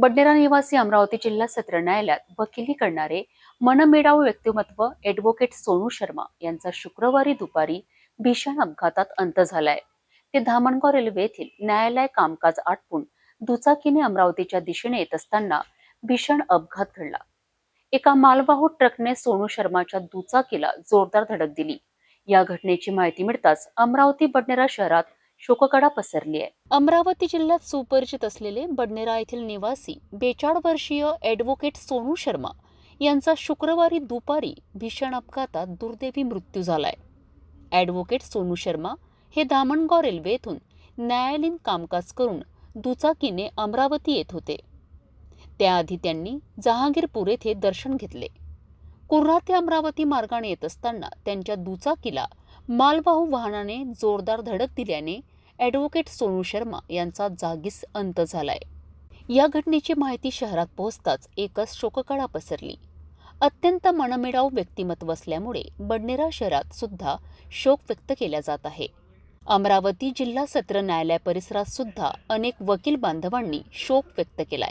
बडनेरा निवासी अमरावती जिल्हा सत्र न्यायालयात वकिली करणारे मनमिडाऊ व्यक्तिमत्व ॲडव्होकेट सोनू शर्मा यांचा शुक्रवारी दुपारी भीषण अपघातात अंत झालाय. ते धामणगाव रेल्वे येथील न्यायालय कामकाज आटपून दुचाकीने अमरावतीच्या दिशेने येत असताना भीषण अपघात घडला. एका मालवाहू ट्रकने सोनू शर्माच्या दुचाकीला जोरदार धडक दिली. या घटनेची माहिती मिळताच अमरावती बडनेरा शहरात शोककडा पसरली आहे अमरावती जिल्ह्यात सुपरिचित असलेले बडनेरा येथील निवासी बेचाळ वर्षीय ॲडव्होकेट सोनू शर्मा यांचा शुक्रवारी दुपारी भीषण अपघातात दुर्दैवी मृत्यू झालाय. ॲडव्होकेट सोनू शर्मा हे दामणगाव रेल्वे येथून न्यायालयीन कामकाज करून दुचाकीने अमरावती येत होते. त्याआधी त्यांनी जहांगीरपूर येथे दर्शन घेतले. कुर्रा ते अमरावती मार्गाने येत असताना त्यांच्या दुचाकीला मालवाहू वाहनाने जोरदार धडक दिल्याने ॲडव्होकेट सोनू शर्मा यांचा जागीच अंत झालाय. या घटनेची माहिती शहरात पोहोचताच एकच शोककळा पसरली. अत्यंत मनमिळाऊ व्यक्तिमत्व असल्यामुळे बडनेरा शहरात सुद्धा शोक व्यक्त केला जात आहे. अमरावती जिल्हा सत्र न्यायालय परिसरात सुद्धा अनेक वकील बांधवांनी शोक व्यक्त केलाय.